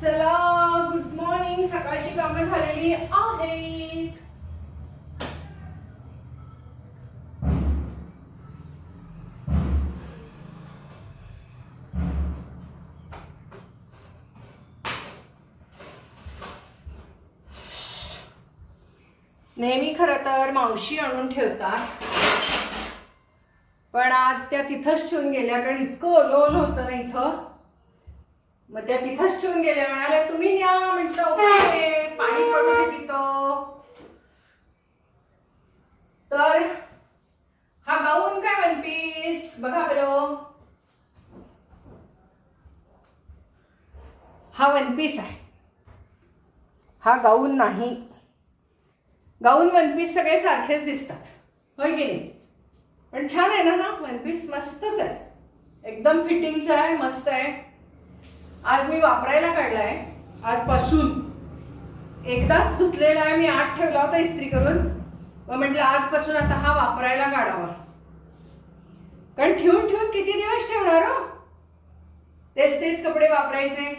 चला good morning सकाळची कामं झालेली आहेत. नेहमी खरं तर मावशी आणून ठेवतात. पण आज त्या तिथंच ठेवून गेल्या कारण इतकं ओलं ओलं होतं ना इथं. मग त्या तिथंच ठेवून गेल्या म्हणाल्या तुम्ही न्या म्हटलं ओके पाणी पडू दे तिथं. तर हा गाऊन काय वन पीस बघा बरं. हा वन पीस आहे. हा गाऊन नाही. गाऊन वन पीस सगळे सारखेच दिसतात. होय की नाही? पण छान आहे ना ना वन पीस मस्तच आहे. एकदम फिटिंगचा आहे मस्त आहे. आज मी वापरायला काढलाय. आजपासून एकदाच धुतलेला आहे मी आत ठेवला होता इस्त्री करून मग म्हटलं आजपासून आता हा वापरायला काढावा. कारण ठेवून ठेवून किती दिवस ठेवणार हो? तेच तेच कपडे वापरायचे.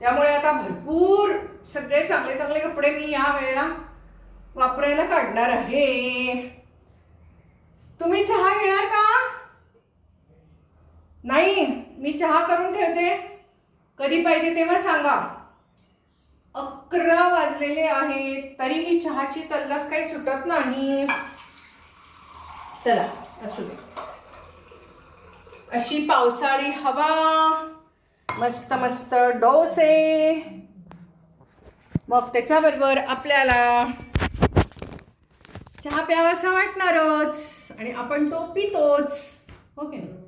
त्यामुळे आता भरपूर सगळे चांगले चांगले कपडे मी या वेळेला वापरायला काढणार आहे. तुम्ही चहा घेणार का? नाही. मी चहा करून ठेवते. कधी पाहिजे तेव्हा सांगा. अकरा वाजलेले आहेत तरी मी चहाची तल्लफ काही सुटत नाही. चला असू दे. अशी पावसाळी हवा. मस्त मस्त डोसे. मग त्याच्याबरोबर आपल्याला चहा प्यावासा वाटणारच. आणि आपण तो पितोच. हो ओके ना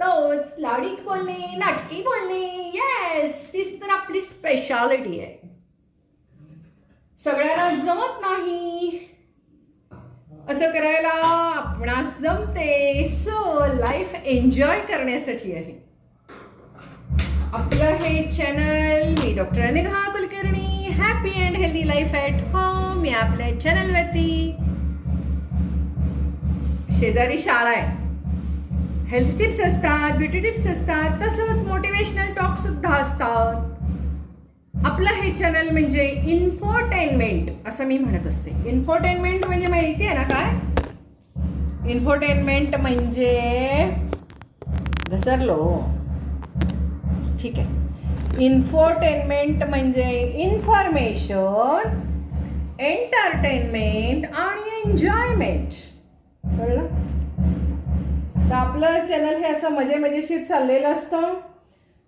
तोच लाडीक बोलणे नाटकी बोलणे येस तीच तर आपली स्पेशालिटी आहे. सगळ्याला जमत नाही. असं करायला आपणास जमते. सो लाईफ एन्जॉय करण्यासाठी आहे. आपलं हे channel me doctor Anagha Kulkarni. Happy and healthy life at home या आपल्या चॅनलवरती शेजारी शाळा आहे. हेल्थ टिप्स असतात ब्युटी टिप्स असतात तसंच मोटिवेशनल टॉक सुद्धा असतात. आपलं हे चॅनल म्हणजे इन्फोटेनमेंट असं मी म्हणत असते. इन्फोटेनमेंट म्हणजे माहिती आहे ना काय? इन्फोटेनमेंट म्हणजे घसरलो. ठीक आहे. इन्फोटेनमेंट म्हणजे इन्फॉर्मेशन एंटरटेनमेंट आणि एन्जॉयमेंट कळलं? तर आपलं चॅनल हे असं मजे मजेशीर चाललेलं असतं.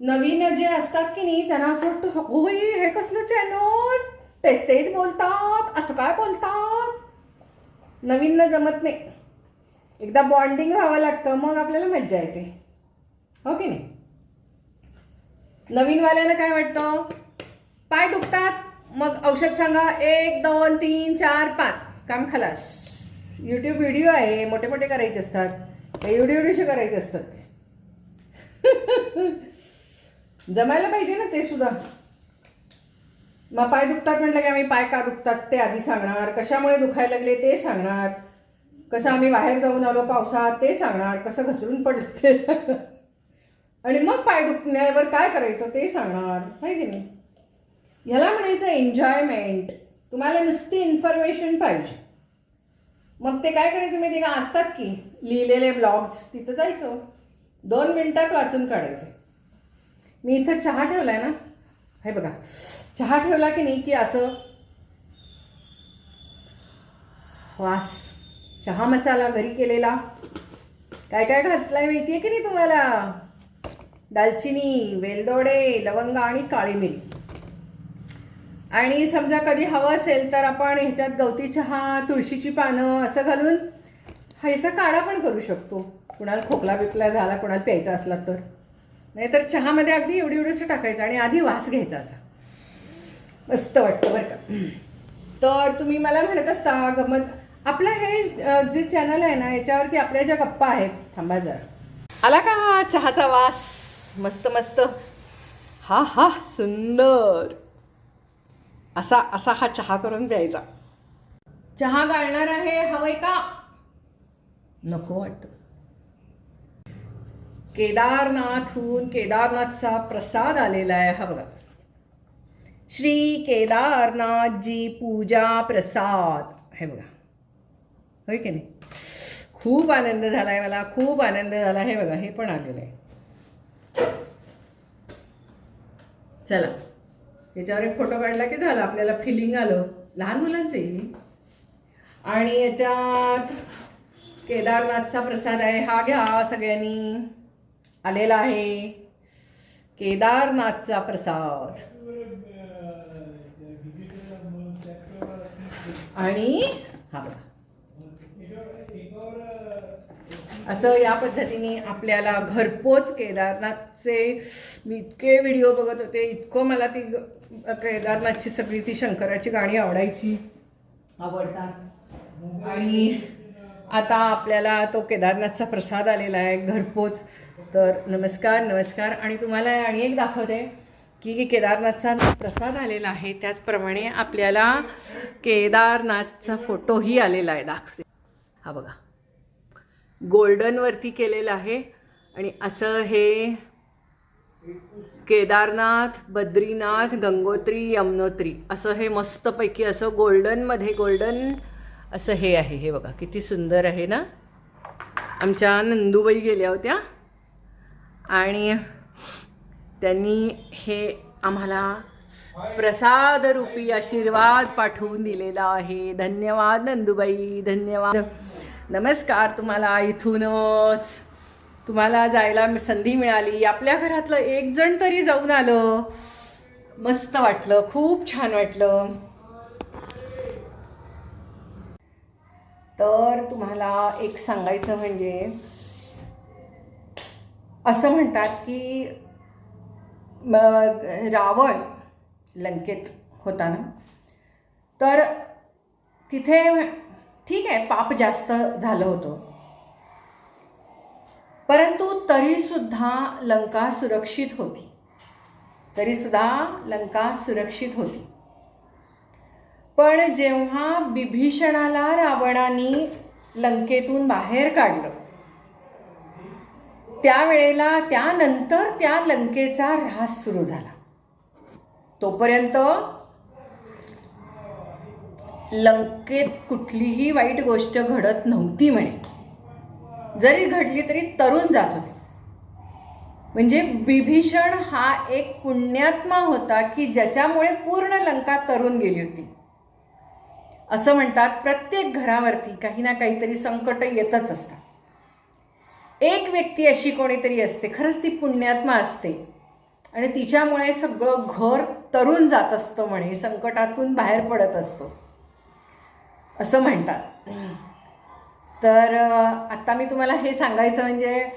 नवीन जे असतात की नाही त्यांना असं वाटतं होय हे कसलं चॅनल तेच तेच बोलतात असं काय बोलतात? नवीन जमत नाही. एकदा बॉन्डिंग व्हावं लागतं मग आपल्याला मज्जा येते. हो की नाही? नवीनवाल्यानं काय वाटतं? पाय दुखतात. मग औषध सांगा. एक दोन तीन चार पाच. काम खलास. यूट्यूब व्हिडिओ आहे मोठे मोठे करायचे असतात. एवढे एवढेसे करायचे असतात. जमायला पाहिजे ना ते सुद्धा. मग पाय दुखतात म्हटलं की आम्ही पाय का दुखतात ते आधी सांगणार. कशामुळे दुखायला लागले ते सांगणार. कसं आम्ही बाहेर जाऊन आलो पावसात ते सांगणार. कसं घसरून पडलं ते सांगणार. आणि मग पाय दुखण्यावर काय करायचं ते सांगणार. आहे की नाही? ह्याला म्हणायचं एन्जॉयमेंट तुम्हाला नुसती इन्फॉर्मेशन पाहिजे. मग ते काय करायचं माहिती का? असतात की लिहिलेले ब्लॉग्स तिथं जायचं. दोन मिनटात वाचून काढायचं. मी इथं चहा ठेवला आहे ना? हे बघा. चहा ठेवला की नाही की असं वास. चहा मसाला घरी केलेला. काय काय घातलाय माहिती आहे की नाही तुम्हाला? दालचिनी वेलदोडे लवंग आणि काळी मिरी. आणि समजा कधी हवं असेल तर आपण ह्याच्यात गवती चहा तुळशीची पानं असं घालून ह्याचा काढा पण करू शकतो. कुणाला खोकला बिकला झाला कुणाला प्यायचा असला तर. नाहीतर चहामध्ये अगदी एवढी एवढंसं टाकायचं आणि आधी वास घ्यायचा असा. मस्त वाटतं बरं का. तर तुम्ही मला म्हणत असता गमत आपलं हे जे चॅनल आहे ना याच्यावरती आपल्या ज्या गप्पा आहेत थांबा जरा. आला का चहाचा वास? मस्त मस्त. हा हा सुंदर. असा असा हा चहा करून प्यायचा. चहा गाळणार आहे हवंय का? नको वाटतं. केदारनाथहून केदारनाथचा प्रसाद आलेला आहे हा बघा. श्री केदारनाथजी पूजा प्रसाद. हे बघा. होय की नाही? खूप आनंद झाला आहे मला खूप आनंद झाला हे बघा हे पण आलेलं आहे. चला. याच्यावर एक फोटो काढला की झालं आपल्याला फिलिंग आलं. लहान मुलांचंही आणि याच्यात केदारनाथचा प्रसाद आहे. हा घ्या सगळ्यांनी. आलेला आहे. केदारनाथचा प्रसाद. आणि हा बघा. असं या पद्धतीने आपल्याला घरपोच केदारनाथचे मी इतके व्हिडिओ बघत होते. इतकं मला ती केदारनाथची सगळी ती शंकराची गाणी आवडायची. आवडतात. आणि आता आपल्याला तो केदारनाथचा प्रसाद आलेला आहे घरपोच. तर नमस्कार नमस्कार. आणि तुम्हाला आणि एक दाखवते की केदारनाथचा प्रसाद आलेला आहे. त्याचप्रमाणे आपल्याला केदारनाथचा फोटोही आलेला आहे. दाखवते. हा बघा. गोल्डनवरती केलेलं आहे. आणि असं हे केदारनाथ बद्रीनाथ गंगोत्री यमनोत्री. असं हे मस्तपैकी असं गोल्डनमध्ये गोल्डन असं हे आहे. हे बघा किती सुंदर आहे ना? आमच्या नंदूबाई गेल्या होत्या. आणि त्यांनी हे आम्हाला प्रसादरूपी आशीर्वाद पाठवून दिलेला आहे. धन्यवाद नंदूबाई धन्यवाद. नमस्कार तुम्हाला इथूनच. तुम्हाला जायला संधी मिळाली. आपल्या घरातलं एक जण तरी जाऊन आलं. मस्त वाटलं. खूप छान वाटलं. तर तुम्हाला एक सांगायचं म्हणजे असं म्हणतात की रावण लंकेत होता ना? तर तिथे ठीक आहे पाप जास्त झालं होतं. परंतु तरीसुद्धा लंका सुरक्षित होती. तरीसुद्धा लंका सुरक्षित होती. पण जेव्हा बिभीषणाला रावणाने लंकेतून बाहेर काढलं त्यावेळेला त्यानंतर त्या लंकेचा ऱ्हास सुरू झाला. तोपर्यंत लंकेत कुठलीही वाईट गोष्ट घडत नव्हती म्हणे. जरी घडली तरी तरुण जात होते. म्हणजे बिभीषण हा एक पुण्यात्मा होता की ज्याच्यामुळे पूर्ण लंका तरुण गेली होती. असं म्हणतात प्रत्येक घरावरती काही ना काहीतरी संकट येतच असतात. एक व्यक्ती अशी कोणीतरी असते खरंच ती पुण्यात्मा असते. आणि तिच्यामुळे सगळं घर तरुण जात असतं म्हणे संकटातून बाहेर पडत असतो. असं म्हणतात. तर आत्ता मी तुम्हाला हे सांगायचं म्हणजे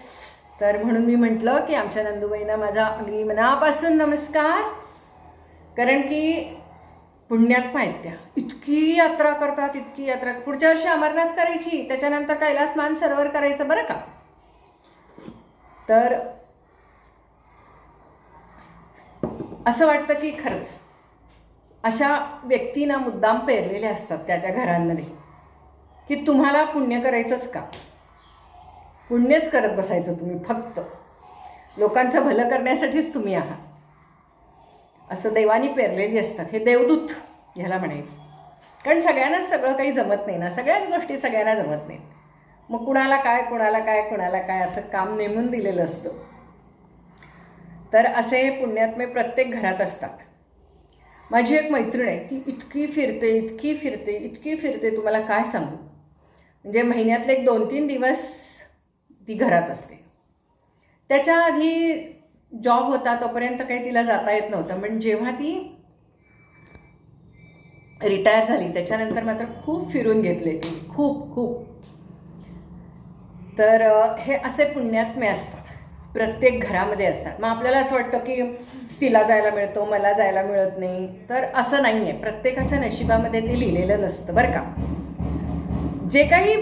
तर म्हणून मी म्हटलं की आमच्या नंदुबाईंना माझा अगदी मनापासून नमस्कार. कारण की पुण्यात्मा आहेत त्या. इतकी यात्रा करतात इतकी यात्रा. पुढच्या वर्षी अमरनाथ करायची त्याच्यानंतर कैलास मान सरोवर करायचं बरं का? तर असं वाटतं की खरंच अशा व्यक्तींना मुद्दाम पेरलेल्या असतात त्या त्या घरांमध्ये. की तुम्हाला पुण्य करायचंच का? पुण्यच करत बसायचं तुम्ही फक्त. लोकांचं भलं करण्यासाठीच तुम्ही आहात. असं देवानी पेरलेली असतात. हे देवदूत ह्याला म्हणायचं. कारण सगळ्यांनाच सगळं काही जमत नाही ना. सगळ्याच गोष्टी सगळ्यांना जमत नाहीत. मग कुणाला काय कुणाला काय कुणाला काय असं काम नेमून दिलेलं असतं. तर असे पुण्यात्मे प्रत्येक घरात असतात. माझी एक मैत्रीण आहे ती इतकी फिरते इतकी फिरते इतकी फिरते तुम्हाला काय सांगू? म्हणजे महिन्यातले एक दोन तीन दिवस ती घरात असते. त्याच्या आधी जॉब होता तोपर्यंत काही तिला जाता येत नव्हतं. पण जेव्हा ती रिटायर झाली त्याच्यानंतर मात्र खूप फिरून घेतले ती. खूप खूप. तर हे असे पुण्यात्मे असतात. प्रत्येक घरामध्ये असतात. मग आपल्याला असं वाटतं की तिला जायला मिळतो मला जायला मिळत नाही. तर असं नाही आहे प्रत्येकाच्या नशिबामध्ये ते लिहिलेलं नसतं बरं का? जे काही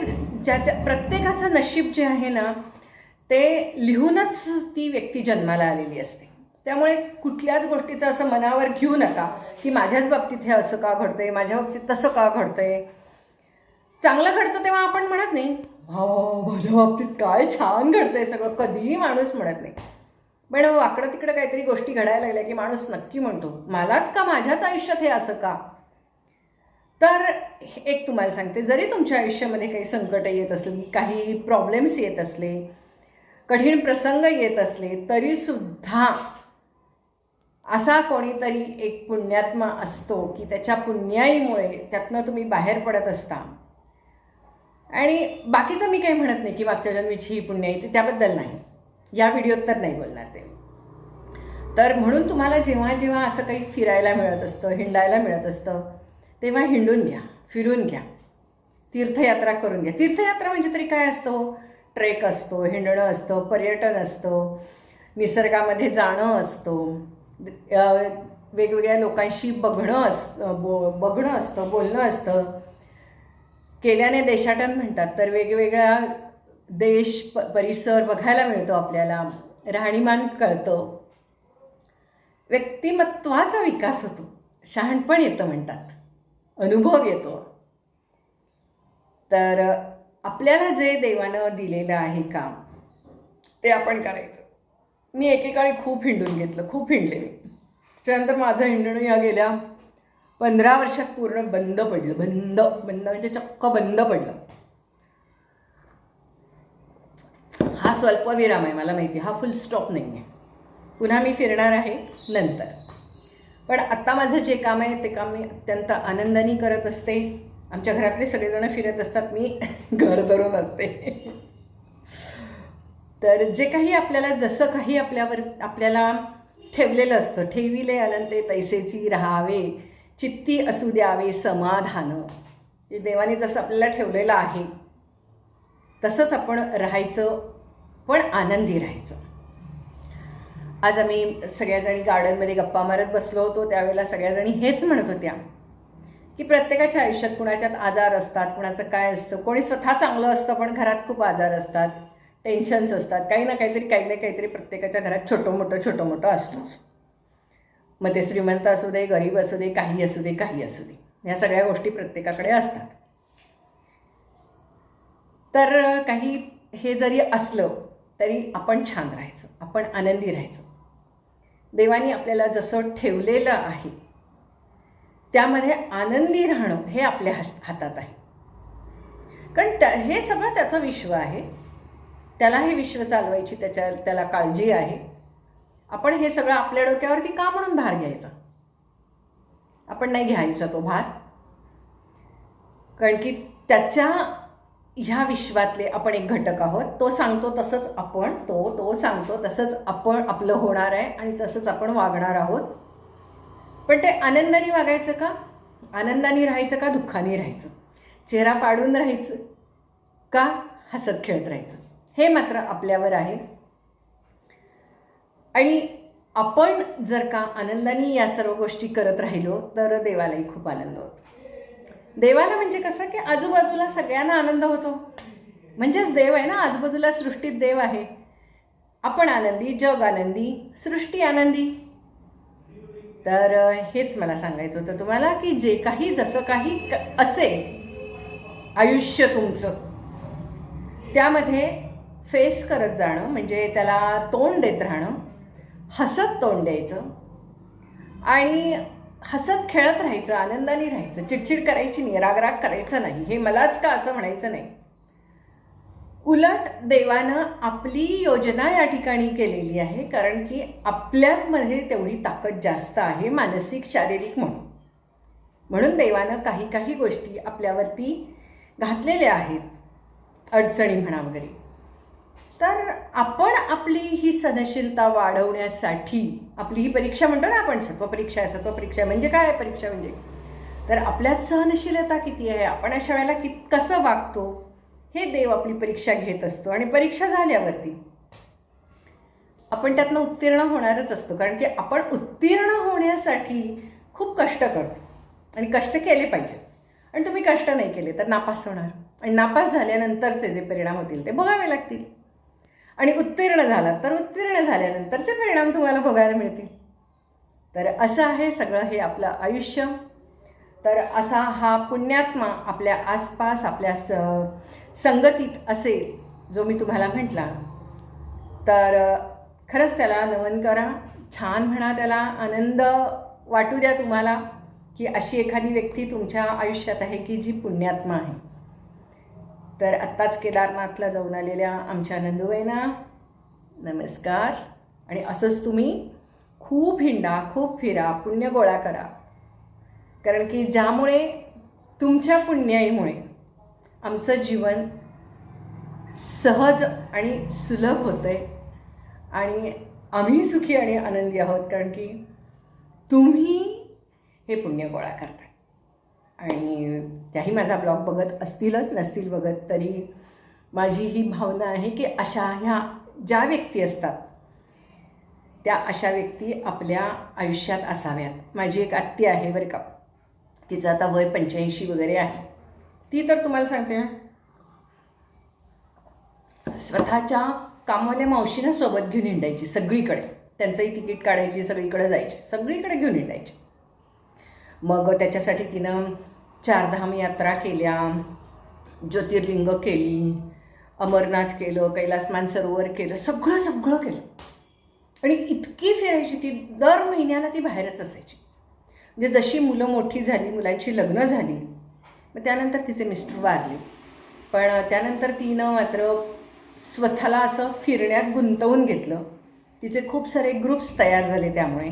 ज्याच्या प्रत्येकाचं नशीब जे आहे ना ते लिहूनच ती व्यक्ती जन्माला आलेली असते. त्यामुळे कुठल्याच गोष्टीचं असं मनावर घेऊ नका की माझ्याच बाबतीत हे असं का घडतंय माझ्या बाबतीत तसं का घडतं आहे चांगलं घडतं तेव्हा आपण म्हणत नाही हो माझ्या बाबतीत काय छान घडतंय सगळं. कधीही माणूस म्हणत नाही. पण वाकडं तिकडं काहीतरी गोष्टी घडायला लागल्या की माणूस नक्की म्हणतो मलाच का माझ्याच आयुष्यात हे असं का? तर एक तुम्हाला सांगते जरी तुमच्या आयुष्यामध्ये काही संकट येत असली काही प्रॉब्लेम्स येत असले कठीण प्रसंग येत असले तरीसुद्धा असा कोणीतरी एक पुण्यात्मा असतो की त्याच्या पुण्याईमुळे त्यातनं तुम्ही बाहेर पडत असता. आणि बाकीचं मी काही म्हणत नाही की मागच्या जन्मीची ही पुण्याई ती त्याबद्दल नाही. या व्हिडिओत तर नाही बोलणार ते. तर म्हणून तुम्हाला जेव्हा जेव्हा असं काही फिरायला मिळत असतं हिंडायला मिळत असतं तेव्हा हिंडून घ्या फिरून घ्या. तीर्थयात्रा करून घ्या. तीर्थयात्रा म्हणजे तरी काय असतो हो? ट्रेक असतो हिंडणं असतं पर्यटन असतं निसर्गामध्ये जाणं असतं वेगवेगळ्या लोकांशी बघणं असतं बो बघणं असतं बोलणं असतं. केल्याने देशाटन म्हणतात तर वेगवेगळ्या देश प परिसर बघायला मिळतो आपल्याला. राहणीमान कळतं. व्यक्तिमत्वाचा विकास होतो. शहाणपण येतं म्हणतात. अनुभव येतो. तर आपल्याला जे देवानं दिलेलं आहे काम ते आपण करायचं. मी एकेकाळी खूप हिंडून घेतलं खूप हिंडले मी. त्याच्यानंतर माझं हिंडणं या गेल्या पंधरा वर्षात पूर्ण बंद पडलं बंद बंद म्हणजे चक्क बंद पडलं. हा स्वल्पविराम आहे मला माहिती आहे. हा फुल स्टॉप नाही आहे पुन्हा मी फिरणार आहे नंतर. पण आत्ता माझं जे काम आहे ते काम मी अत्यंत आनंदाने करत असते. आमच्या घरातले सगळेजण फिरत असतात मी घर धरून असते. तर जे काही आपल्याला जसं काही आपल्यावर आपल्याला ठेवलेलं असतं ठेविले अनंते तैसेची राहावे चित्ती असू द्यावे समाधान. हे देवाने जसं आपल्याला ठेवलेलं आहे तसंच आपण राहायचं पण आनंदी राहायचं. आज आम्ही सगळ्याजणी गार्डनमध्ये गप्पा मारत बसलो होतो त्यावेळेला सगळ्याजणी हेच म्हणत होत्या की प्रत्येकाच्या आयुष्यात कुणाच्यात आजार असतात कुणाचं काय असतं कोणी स्वतः चांगलं असतं पण घरात खूप आजार असतात टेन्शन्स असतात काही ना काहीतरी काही ना काहीतरी प्रत्येकाच्या घरात छोटं मोठं छोटं मोठं असतोच. मग ते श्रीमंत असू दे गरीब असू दे काही असू दे काही असू दे ह्या सगळ्या गोष्टी प्रत्येकाकडे असतात. तर काही हे जरी असलं तरी आपण छान राहायचं आपण आनंदी राहायचं. देवाने आपल्याला जसं ठेवलेलं आहे त्यामध्ये आनंदी राहणं हे आपल्या हात हातात आहे. कारण त्या हे सगळं त्याचं विश्व आहे. त्याला हे विश्व चालवायची त्याच्या त्याला काळजी आहे. आपण हे सगळं आपल्या डोक्यावरती का म्हणून भार घ्यायचा? आपण नाही घ्यायचा तो भार. कारण की त्याच्या ह्या विश्वातले आपण एक घटक आहोत. तो सांगतो तसंच आपण तो तो सांगतो तसंच आपण आपलं होणार आहे आणि तसंच आपण वागणार आहोत. पण ते आनंदाने वागायचं का? आनंदाने राहायचं का? दुःखाने राहायचं? चेहरा पाडून राहायचं का? हसत खेळत राहायचं? हे मात्र आपल्यावर आहे. आणि आपण जर का आनंदाने या सर्व गोष्टी करत राहिलो तर देवालाही खूप आनंद होतो. देवाला म्हणजे कसं की आजूबाजूला सगळ्यांना आनंद होतो. म्हणजेच देव आहे ना आजूबाजूला सृष्टीत देव आहे. आपण आनंदी जग आनंदी सृष्टी आनंदी. तर हेच मला सांगायचं होतं तुम्हाला की जे काही जसं काही क- असेल आयुष्य तुमचं त्यामध्ये फेस करत जाणं म्हणजे त्याला तोंड देत राहणं हसत तोंड द्यायचं आणि हसत खेळत राहायचं आनंदाने राहायचं चिडचिड करायची नाही रागराग करायचं नाही हे मलाच का असं म्हणायचं नाही? उलट देवानं आपली योजना या ठिकाणी केलेली आहे कारण की आपल्यामध्ये तेवढी ताकद जास्त आहे मानसिक शारीरिक म्हणून. म्हणून देवानं काही काही गोष्टी आपल्यावरती घातलेल्या आहेत अडचणी म्हणा वगैरे. आपण आपली ही सनशीलता वाढवण्यासाठी आपली ही परीक्षा म्हणतो ना आपण सत्वपरीक्षा आहे सत्वपरीक्षा म्हणजे काय? आहे परीक्षा म्हणजे तर आपल्यात सहनशीलता किती आहे? आपण अशा वेळेला कि कसं वागतो? हे देव आपली परीक्षा घेत असतो आणि परीक्षा झाल्यावरती आपण त्यातनं उत्तीर्ण होणारच असतो. कारण की आपण उत्तीर्ण होण्यासाठी खूप कष्ट करतो आणि कष्ट केले पाहिजेत आणि तुम्ही कष्ट नाही केले तर नापास होणार. आणि नापास झाल्यानंतरचे जे परिणाम होतील ते बघावे लागतील. आणि उत्तीर्ण झाला तर उत्तीर्ण झाल्यानंतरचे परिणाम तुम्हाला बघायला मिळतील. तर असं आहे सगळं हे आपलं आयुष्य. तर असा हा पुण्यात्मा आपल्या आसपास आपल्या स संगतीत असेल जो मी तुम्हाला म्हटला. तर खरंच त्याला नमन करा. छान म्हणा त्याला. आनंद वाटू द्या तुम्हाला की अशी एखादी व्यक्ती तुमच्या आयुष्यात आहे की जी पुण्यात्मा आहे. तर आत्ताच केदारनाथला जाऊन आलेल्या आमच्या नंदुबाईंना नमस्कार. आणि असंच तुम्ही खूप हिंडा खूप फिरा पुण्य गोळा करा. कारण की ज्यामुळे तुमच्या पुण्याईमुळे आमचं जीवन सहज आणि सुलभ होतं आहे आणि आम्ही सुखी आणि आनंदी आहोत कारण की तुम्ही हे पुण्य गोळा करता आणि त्याही माझा ब्लॉग बघत असतीलच नसतील बघत तरी माझी ही भावना आहे की अशा ह्या ज्या व्यक्ती असतात त्या अशा व्यक्ती आपल्या आयुष्यात असाव्यात. माझी एक आत्ती आहे बरं का. तिचं आता वय पंच्याऐंशी वगैरे आहे. ती तर तुम्हाला सांगते स्वतःच्या कामवाल्या मावशीनं सोबत घेऊन हिंडायची सगळीकडे. त्यांचंही तिकीट काढायची सगळीकडे जायची सगळीकडे घेऊन हिंडायची. मग त्याच्यासाठी तिनं चारधाम यात्रा केल्या ज्योतिर्लिंग केली अमरनाथ केलं कैलास मानसरोवर केलं सगळं सगळं केलं. आणि इतकी फिरायची ती दर महिन्याला ती बाहेरच असायची. म्हणजे जशी मुलं मोठी झाली मुलांची लग्न झाली मग त्यानंतर तिचे मिस्टर वारले. पण त्यानंतर तिनं मात्र स्वतःला असं फिरण्यात गुंतवून घेतलं. तिचे खूप सारे ग्रुप्स तयार झाले त्यामुळे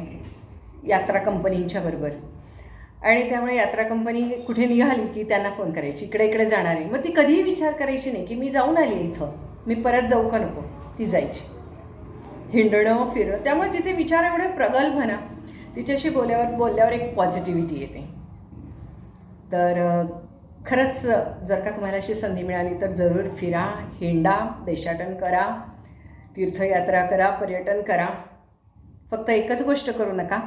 यात्रा कंपनींच्या बरोबर. आणि त्यामुळे यात्रा कंपनी कुठे निघाली की त्यांना फोन करायची इकडे इकडे जाणार. आहे मग ती कधीही विचार करायची नाही की मी जाऊन आली इथं. मी परत जाऊ का नको? ती जायची. हिंडणं फिरणं त्यामुळे तिचे विचार एवढे प्रगल्भ ना तिच्याशी बोलल्यावर बोलल्यावर एक पॉझिटिव्हिटी येते. तर खरंच जर का तुम्हाला अशी संधी मिळाली तर जरूर फिरा हिंडा देशाटन करा तीर्थयात्रा करा पर्यटन करा. फक्त एकच गोष्ट करू नका.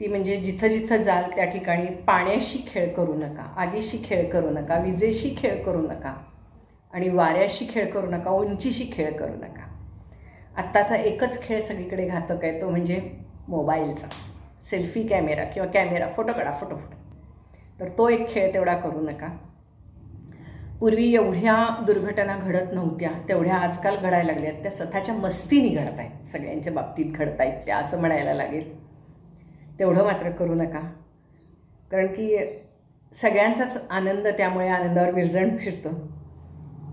ती म्हणजे जिथं जिथं जाल त्या ठिकाणी पाण्याशी खेळ करू नका आगीशी खेळ करू नका विजेशी खेळ करू नका आणि वाऱ्याशी खेळ करू नका उंचीशी खेळ करू नका. आत्ताचा एकच खेळ सगळीकडे घातक आहे तो म्हणजे मोबाईलचा. सेल्फी कॅमेरा किंवा कॅमेरा फोटो काढा फोटो फोटो. तर तो एक खेळ तेवढा करू नका. पूर्वी एवढ्या दुर्घटना घडत नव्हत्या तेवढ्या आजकाल घडायला लागल्यात त्या स्वतःच्या मस्तीने घडत आहेत सगळ्यांच्या बाबतीत घडत आहेत त्या असं म्हणायला लागेल. तेवढं मात्र करू नका. कारण की सगळ्यांचाच आनंद त्यामुळे आनंदावर विरजण फिरतो.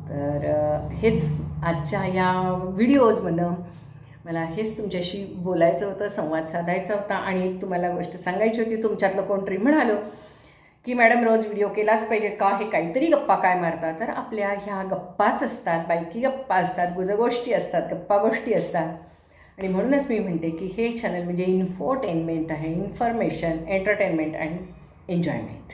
तर हेच आजच्या या व्हिडिओजमधनं मला हेच तुमच्याशी बोलायचं होतं संवाद साधायचा होता आणि तुम्हाला गोष्ट सांगायची होती. तुमच्यातलं कोणतरी म्हणालो की मॅडम रोज व्हिडिओ केलाच पाहिजे का? हे काहीतरी गप्पा काय मारतात? तर आपल्या ह्या गप्पाच असतात बायकी गप्पा असतात गुजगोष्टी असतात गप्पा गोष्टी असतात. आणि म्हणूनच मी म्हणते की हे चॅनल म्हणजे इन्फोटेनमेंट आहे इन्फॉर्मेशन एंटरटेनमेंट आणि एन्जॉयमेंट